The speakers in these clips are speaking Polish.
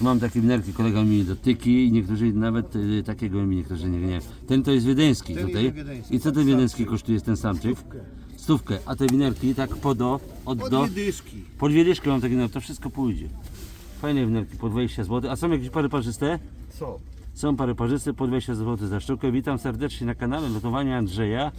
Mam takie winerki, kolega mi dotyki i niektórzy nawet y, takie gołębi, niektórzy nie, nie. Ten to jest wiedeński Ten tutaj. jest wiedeński. I co ten wiedeński kosztuje, ten samczyk? Stówkę. A te winerki tak po do, od do, dwie dyszki. po dwie dyszki mam takie, no to wszystko pójdzie. Fajne winerki, po 20 zł. A są jakieś pary parzyste? Co? Są pary parzyste po 20 zł za sztukę. Witam serdecznie na kanale Lotowania Andrzeja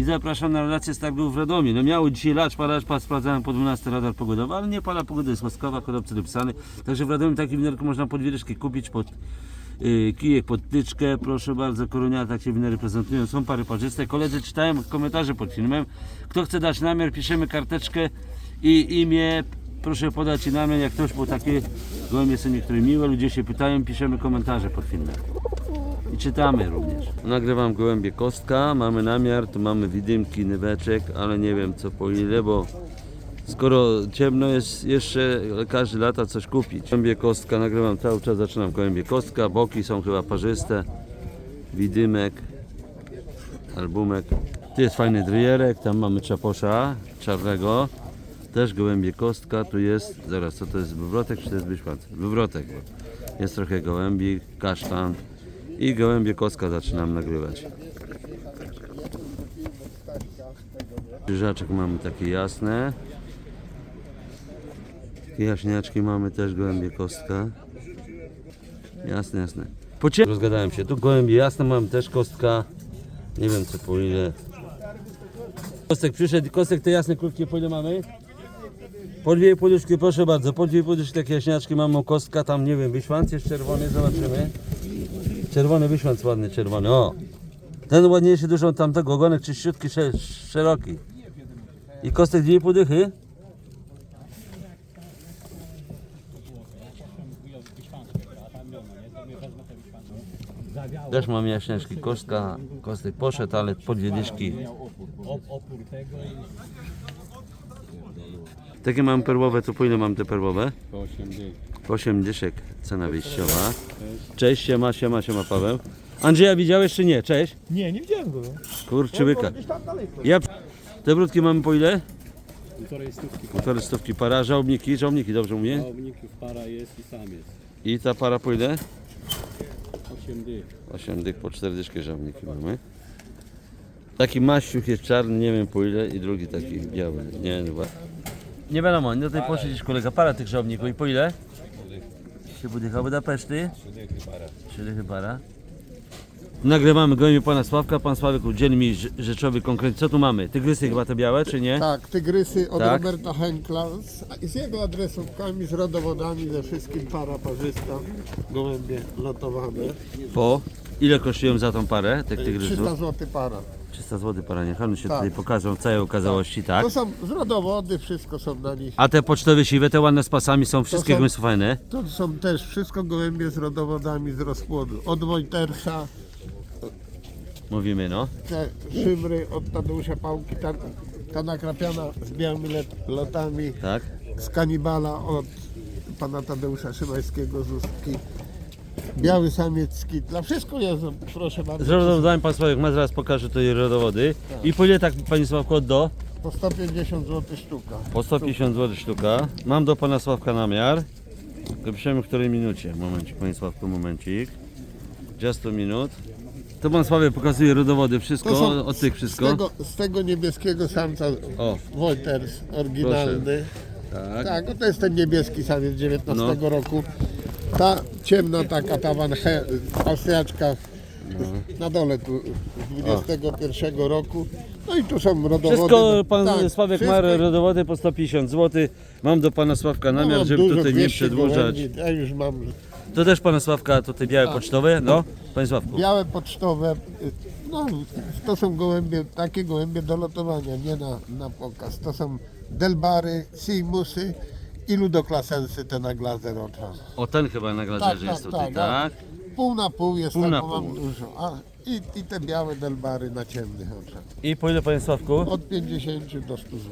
i zapraszam na relację z targów w Radomiu. No miało dzisiaj lacz, palacz, pas, sprawdzałem po 12 radar pogodowy, ale nie pada pogoda jest łaskawa, kodobcy dopisany. Także w Radomiu takie winerki można pod wierszki kupić, pod yy, kijek, pod tyczkę. Proszę bardzo, koroniata, tak się winery prezentują. Są pary parzyste. Koledzy czytałem komentarze pod filmem. Kto chce dać namiar, piszemy karteczkę i imię. Proszę podać i namiar, jak ktoś, bo takie gołębie są niektóre miłe, ludzie się pytają, piszemy komentarze pod filmem. I czytamy również. Nagrywam gołębie kostka, mamy namiar, tu mamy widymki, nyweczek, ale nie wiem co po ile, bo skoro ciemno jest jeszcze, każdy lata coś kupić. Gołębie kostka, nagrywam cały czas, zaczynam gołębie kostka, boki są chyba parzyste, widymek, albumek. Tu jest fajny dryjerek, tam mamy czaposza czarnego, też gołębie kostka, tu jest, zaraz co to jest, wywrotek czy to jest wyświat? Wywrotek. Jest trochę gołębi, kasztan i gołębie kostka zaczynam nagrywać. Krzyżaczek mamy takie jasne. Jaśniaczki mamy też gołębie kostka. Jasne, jasne. Pocie... Rozgadałem się. Tu gołębie jasne mamy też kostka. Nie wiem co po ile. Kostek przyszedł. Kostek te jasne krótkie po ile mamy? Po dwie poduszki, proszę bardzo. Po dwie poduszki takie jaśniaczki mamy kostka. Tam nie wiem, wyświanc jest czerwony, zobaczymy. Czerwony wyświanc ładny, czerwony. O! Ten ładniejszy dużo tamtego. Ogonek czyściutki, sze- szeroki. I kostek dwie podychy. Też mam jaśniaczki. Kostka, kostek poszedł, ale po dwie dyszki. Takie mam perłowe, to po ile mam te perłowe? Po 8 dych. Po 8 dyszek cena wyjściowa. Cześć, siema, siema, siema Paweł. Andrzeja widziałeś czy nie? Cześć. Nie, nie widziałem go. Kurczy byka. Gdzieś tam daleko. Ja... Te brudki mamy po ile? Półtorej stówki. Półtorej stówki para, żałobniki, żałobniki, dobrze mówię? Małowników para jest i sam jest. I ta para po ile? 8 dych. 8 dych po 4 dyszki żałobniki mamy. Taki maściuch jest czarny, nie wiem po ile i drugi taki biały, nie chyba. Nie wiadomo, no tutaj poszedł gdzieś kolega, para tych żałobników i po ile? Się budycha Budapeszty? 3 dychy para. Nagrywamy gołębie pana Sławka, pan Sławek udzieli mi rze- rzeczowy konkret. Co tu mamy? Tygrysy chyba te białe, czy nie? Tak, tygrysy od Tak. Roberta Henkla z, z jego adresówkami, z rodowodami, ze wszystkim para parzysta, gołębie lotowane. Po? Ile kosztują za tą parę tych 300 tygrysów? zł para. 300 zł para, niech się Tak. tutaj pokażą w całej okazałości, tak? To są z rodowody, wszystko są na nich. A te pocztowe siwe, te ładne z pasami są wszystkie są- fajne. To są też wszystko gołębie z rodowodami z rozpłodu. Od Wojtersa, Mówimy no. te szymry od Tadeusza Pałki, ta, ta nakrapiana z białymi let, lotami, Tak? z kanibala od pana Tadeusza Szymańskiego z Ustki. Biały samiec z kitla, wszystko jest, proszę bardzo. Z rodowodami pan Sławek ma, zaraz pokażę tutaj rodowody. I po ile tak pani Sławko do? Po 150 zł sztuka. Po 150 zł sztuka. Mam do pana Sławka namiar. Piszemy w której minucie. Momencik, panie Sławku, momencik. Just a minut. To pan Sławek pokazuje rodowody, wszystko, są od tych Z wszystko. tego, z tego niebieskiego samca O, Wolters, oryginalny. tak. Tak, no to jest ten niebieski samiec 19 No. roku. Ta ciemna taka, ta Van He, Austriaczka No. na dole tu z 21 roku. No i tu są rodowody. Wszystko pan Tak, Sławek wszystko. ma rodowody po 150 zł. Mam do pana Sławka No, namiar, mam żeby dużo, tutaj nie 200 przedłużać. gołębi. Ja już mam To też pana Sławka tutaj białe Tak. pocztowe, no, panie Sławku. białe pocztowe. No, to są gołębie, takie gołębie do lotowania, nie na, na pokaz. To są delbary, simusy i ludoklasensy, te na glazer oczan. O ten chyba na glazerze jest tutaj, tak? Pół na pół jest, Pół tak, na bo mam pół. dużo. A, i, I te białe delbary na ciemnych oczach. I po ile panie Sławku? Od 50 do 100 zł.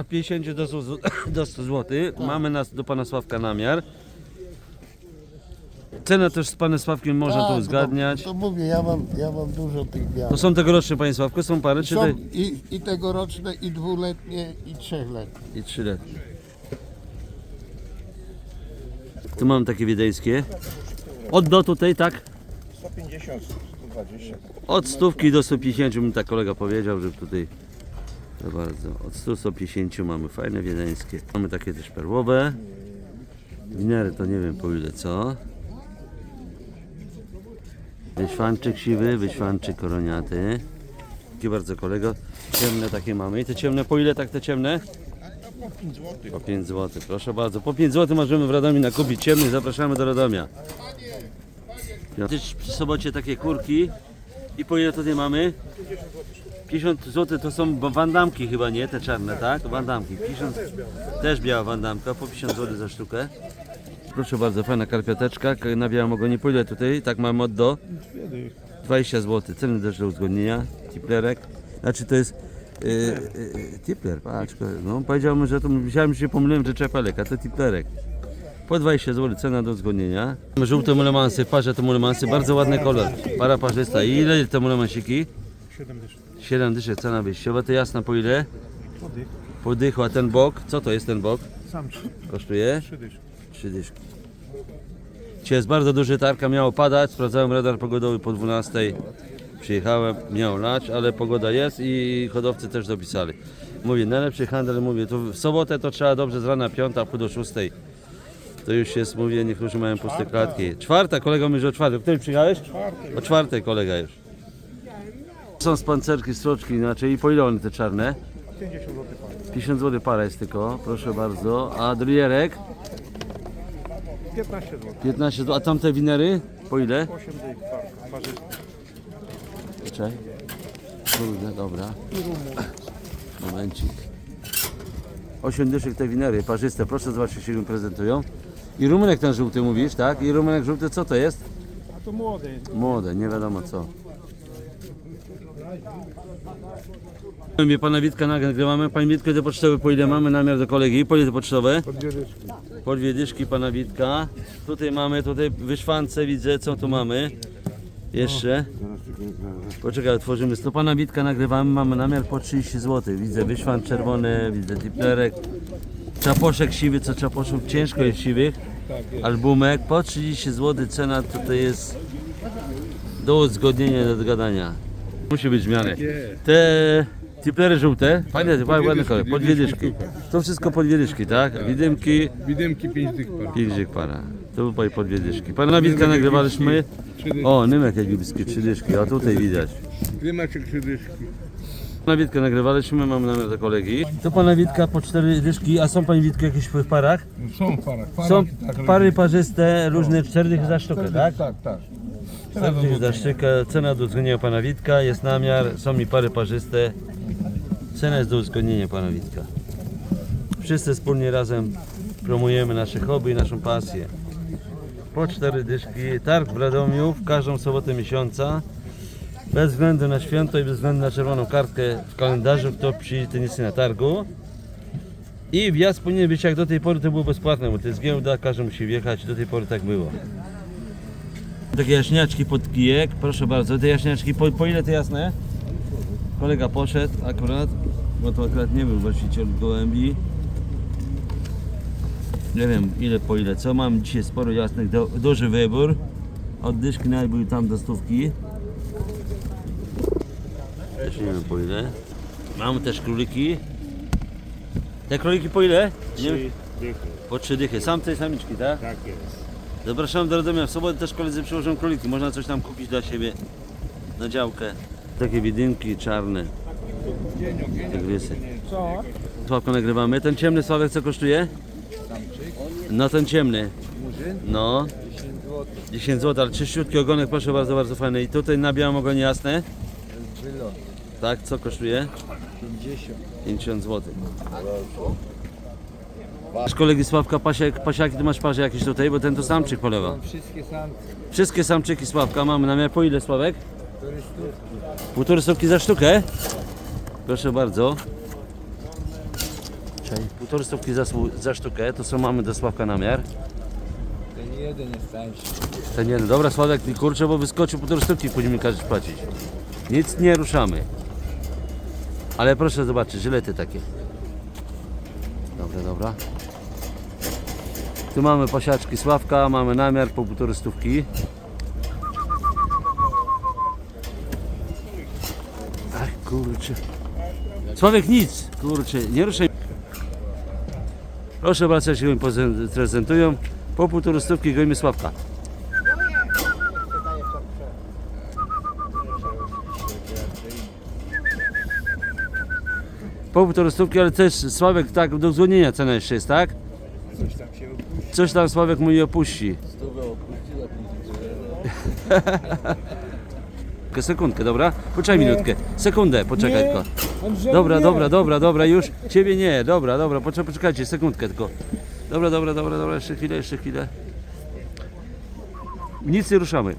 Od 50 do 100 z- do 100 zł. Mamy nas, do pana Sławka namiar. Cenę też z panem Sławkiem można tu Tak, uzgadniać. To, to mówię, ja mam, ja mam dużo tych białych. To są tegoroczne panie Sławku, są pary czy Są te... i, i tegoroczne, i dwuletnie, i trzechletnie. i trzyletnie. Tu mam takie wiedeńskie. Od do tutaj, tak? 150, 120. Od stówki do 150 mi tak kolega powiedział, że tutaj za bardzo. Od 100 150 mamy fajne wiedeńskie. Mamy takie też perłowe. Winery to nie wiem po ile co. Wyświanczyk siwy, wyświanczyk koroniaty. Dzięki bardzo kolego. Ciemne takie mamy. I te ciemne po ile tak te ciemne? Po 5 zł. Po 5 zł. Proszę bardzo. Po 5 zł możemy w Radomiu nakupić ciemnych. Zapraszamy do Radomia. Też przy sobocie takie kurki. I po ile tutaj mamy? 50 zł to są wandamki chyba, nie? Te czarne, tak? Wandamki. 50, też biała wandamka, po 50 zł za sztukę. Proszę bardzo, fajna karpiateczka na białym ogonie. Po ile tutaj? Tak mamy od do? 20 zł. Ceny też do uzgodnienia. Tiplerek. Znaczy to jest yy, yy, tipler, patrz. No powiedział mi, że to myślałem, że się pomyliłem, że czepelek, a to tiplerek. Po 20 zł cena do uzgodnienia. Mamy Żółte mulemansy, w parze to mulemansy, bardzo ładny kolor. Para parzysta. I ile te mulemansiki? 7 dyszek. 7 dyszek cena wyjściowa, to jasna po ile? Podych. Po dychu, a ten bok? Co to jest ten bok? Sam 3 Kosztuje? dyszki. 3 dyszki. Dzisiaj jest bardzo duży tarka, miało padać, sprawdzałem radar pogodowy po 12. Przyjechałem, miało lać, ale pogoda jest i hodowcy też dopisali. Mówię, najlepszy handel, mówię, to w sobotę to trzeba dobrze z rana piąta, a pół do szóstej. To już jest, mówię, niektórzy mają puste klatki. Czwarta, kolega mówi, że o czwartej. O której przyjechałeś? O czwartej kolega już. Są z pancerki, stroczki, znaczy i po ile one te czarne? 50 zł pan. 50 zł para jest tylko, proszę bardzo. A drierek? 15 zł. 15 zł. A tamte winery? Po ile? 8 dych parka. Parzy. Czekaj. Kurde, dobra. Momencik. 8 dyszek te winery, parzyste. Proszę zobaczyć, jak się prezentują. I rumunek ten żółty mówisz, tak? I rumunek żółty co to jest? A to młode. Młode, nie wiadomo co. Mówię, pana Witka nagrywamy. Panie Witko, te pocztowe po ile mamy namiar do kolegi? Po ile te pocztowe? Po dwie dyszki. Po dwie dyszki pana Witka. Tutaj mamy tutaj wyszwance, widzę co tu mamy. Jeszcze. Poczekaj, otworzymy. To pana Witka nagrywamy, mamy namiar po 30 zł. Widzę wyszwan czerwony, widzę tiplerek. Czaposzek siwy, co czaposzów ciężko jest siwych. Albumek po 30 zł cena tutaj jest do uzgodnienia, do dogadania. Musi być w miarę. Te tiplery żółte, fajne, ładne kolor, po dwie dyszki. To wszystko po dwie dyszki, tak? Widymki, Widymki 5 tych par. Pięćdziek para. Tu po, po dwie dyszki. Pana Witka nagrywaliśmy. O, Nymek egipski, trzy dyszki, a tutaj widać. Krymaczek 3 dyszki. Pana Witka nagrywaliśmy, mamy namiar do kolegi. To pana Witka po cztery dyszki, a są pani Witki jakieś w parach? Są w parach. Parach Są tak, pary parzyste, różne cztery dychy za sztukę, tak? Tak, tak. Cztery dychy za sztukę, cena do uzgodnienia pana Witka, jest namiar, są mi pary parzyste. Cena jest do uzgodnienia pana Witka. Wszyscy wspólnie razem promujemy nasze hobby i naszą pasję. Po cztery dyszki, targ w Radomiu w każdą sobotę miesiąca. Bez względu na święto i bez względu na czerwoną kartkę w kalendarzu, kto przyjdzie, ten jest na targu. I wjazd powinien być jak do tej pory to było bezpłatne, bo to jest giełda, każdy musi wjechać, do tej pory tak było. Takie jaśniaczki pod kijek, proszę bardzo, te jaśniaczki, po, po ile te jasne? Kolega poszedł akurat, bo to akurat nie był właściciel gołębi. Nie wiem ile po ile co, mam dzisiaj sporo jasnych, do, duży wybór. Od dyszki nawet był tam do stówki. Też nie wiem po ile. Mam też króliki. Te króliki po ile? Nie, po trzy dychy. Sam tej samiczki, tak? Tak jest. Zapraszam do Radomia. W sobotę też koledzy przyłożą króliki. Można coś tam kupić dla siebie na działkę. Takie widynki czarne. Tygrysy. Co? Sławko nagrywamy. Ten ciemny Sławek co kosztuje? No ten ciemny. No. 10 zł, ale czyściutki ogonek, proszę bardzo, bardzo fajny. I tutaj na białym ogonie jasne? Tak, co kosztuje? 50. 50 zł. Masz kolegi Sławka, pasiak, pasiaki, ty masz parze jakieś tutaj, bo ten to samczyk polewa. Wszystkie samce. Wszystkie samczyki Sławka mamy namiar po ile Sławek? Półtorej stówki za sztukę? Proszę bardzo. Półtorej stówki za, za sztukę, to co mamy do Sławka namiar? Ten jeden jest tańszy. Ten jeden, dobra Sławek, kurczę, bo wyskoczył półtorej stówki, później każesz płacić. Nic nie ruszamy. Ale proszę zobaczyć, żylety takie. Dobra, dobra. Tu mamy pasiaczki Sławka, mamy namiar po półtorej stówki. Ach kurczę. Sławek nic, kurczę, nie ruszaj. Proszę bardzo, jak się pozen- prezentują. Po półtorej stówki goimy Sławka. Po półtorej stówki, ale też Sławek tak do dzwonienia cena jeszcze jest, tak? Coś tam Sławek mój opuści. Tylko Sekundkę, dobra? Poczekaj minutkę. Sekundę, poczekaj tylko. Dobra, dobra, dobra, dobra, już. Ciebie nie, dobra, dobra, poczekaj, poczekajcie, sekundkę tylko. Dobra, dobra, dobra, dobra, jeszcze chwilę, jeszcze chwilę. Nic nie ruszamy.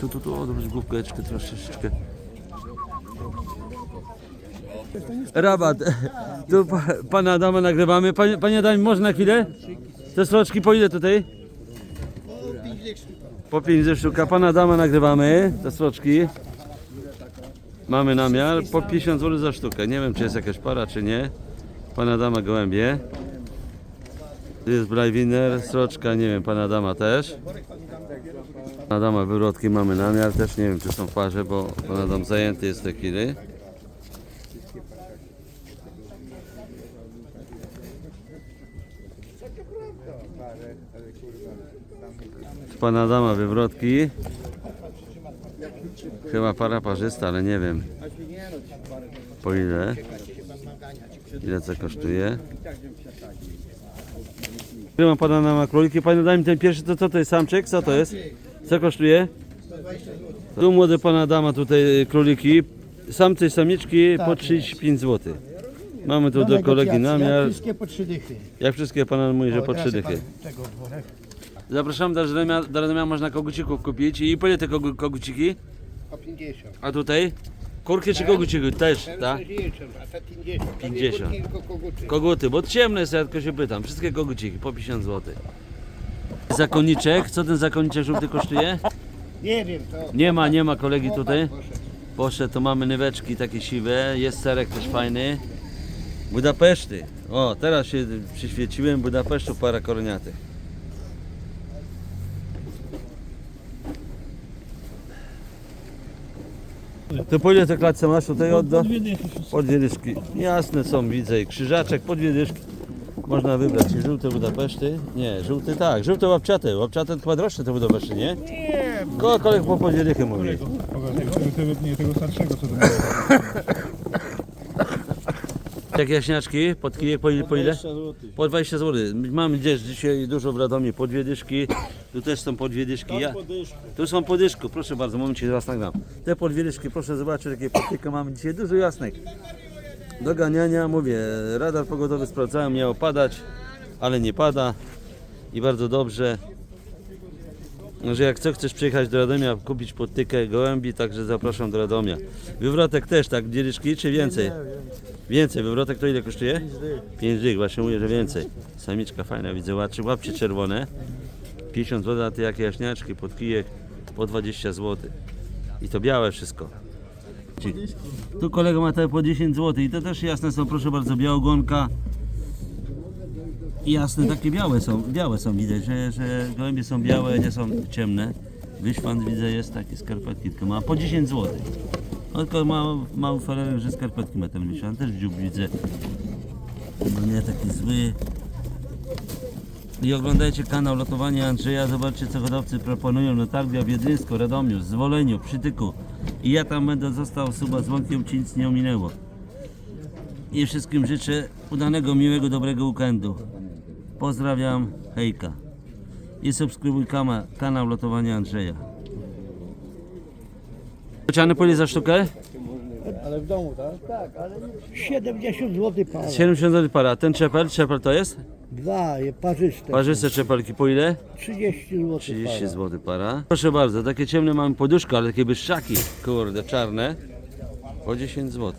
Tu, tu, tu, odwróć główkę troszeczkę. Rabat. Tu pa, pana Adama nagrywamy. Panie, panie Adam, można na chwilę? Te sroczki po ile tutaj? Po 50 sztuka. Pana Adama nagrywamy. Te sroczki. Mamy namiar. Po 50 zł za sztukę. Nie wiem, czy jest jakaś para, czy nie. Pana Adama gołębie. Tu jest Blajwiner, sroczka, nie wiem, pana Adama też. Pana Adama wywrotki mamy namiar, też nie wiem, czy są w parze, bo pan Adam zajęty jest w tej chwili. Z pana Adama wywrotki. Chyba para parzysta, ale nie wiem. Po ile? Ile co kosztuje? Ile ma pana na króliki? Panie daj mi ten pierwszy, to co to jest samczyk? Co to jest? Co kosztuje? Tu młody pana dama tutaj króliki. Samce i samiczki po 35 zł. Mamy tu do kolegi namiar. Wszystkie po trzy dychy. Jak wszystkie pana mówi, że po 3 dychy. Tego. Zapraszam do Radomia, do Radomia można kogucików kupić. I po ile te kogu, koguciki? Po 50. A tutaj? Kurki czy koguciki? Też, tak? 60, a te 50. 50. Tylko koguty. Koguty, bo ciemne jest, ja tylko się pytam. Wszystkie koguciki po 50 zł. Zakoniczek, co ten zakoniczek żółty kosztuje? Nie wiem, to. Nie ma, nie ma kolegi tutaj. Poszedł, to mamy nyweczki takie siwe, jest serek też fajny. Budapeszty. O, teraz się przyświeciłem, Budapesztu para koroniatych. To ile te klatce masz tutaj odda? Po dwie dyszki. Jasne są, widzę. I krzyżaczek po dwie dyszki. Można wybrać i żółte Budapeszty. Nie, żółty tak, żółte łapciate. Łapciate chyba droższe te Budapeszty, nie? Nie. Ko kolek po po dwie dychy mówi. Tego, tego starszego, co to Jak jaśniaczki, pod kijek po ile? Po, ile? po 20 zł. Mamy gdzieś dzisiaj dużo w Radomiu, po dwie dyszki. Tu też są po dwie dyszki. Ja, tu są po dyszku, proszę bardzo, momencie zaraz nagram. Te po dwie dyszki, proszę zobaczyć jakie potyka mamy dzisiaj, dużo jasnek. Do ganiania, mówię, radar pogodowy sprawdzałem, miało padać, ale nie pada i bardzo dobrze. Że jak co chcesz przyjechać do Radomia, kupić podtykę gołębi, także zapraszam do Radomia. Wywrotek też, tak, dwie dyszki czy więcej? Więcej, wywrotek to ile kosztuje? 5 dych, właśnie mówię, że więcej. Samiczka fajna, widzę, łapcie, łapcie czerwone. 50 zł, a ty jakie jaśniaczki pod kijek po 20 zł. I to białe wszystko. Tu kolega ma te po 10 zł i to też jasne są, proszę bardzo, białogonka. I jasne, takie białe są, białe są widać, że, że gołębie są białe, nie są ciemne. Wyszwan widzę jest taki skarpetki, tylko ma po 10 zł. No tylko ma mały felerek, że skarpetki ma ten wyszwan, też dziób widzę. No nie taki zły. I oglądajcie kanał Lotowania Andrzeja, zobaczcie co hodowcy proponują na targach w Wiedryńsku, Radomiu, Zwoleniu, Przytyku. I ja tam będę został suba dzwonkiem, ci nic nie ominęło. I wszystkim życzę udanego, miłego, dobrego weekendu. Pozdrawiam, hejka. I subskrybuj kanał Lotowania Andrzeja. Bociany po ile za sztukę? Ale w domu, tak? Tak, ale 70 zł para. 70 zł para. Ten czepel, czepel to jest? Dwa, je parzyste. Parzyste czepelki po ile? 30 zł 30 zł para. Proszę bardzo, takie ciemne mamy poduszko, ale takie byszczaki, kurde, czarne. Po 10 zł.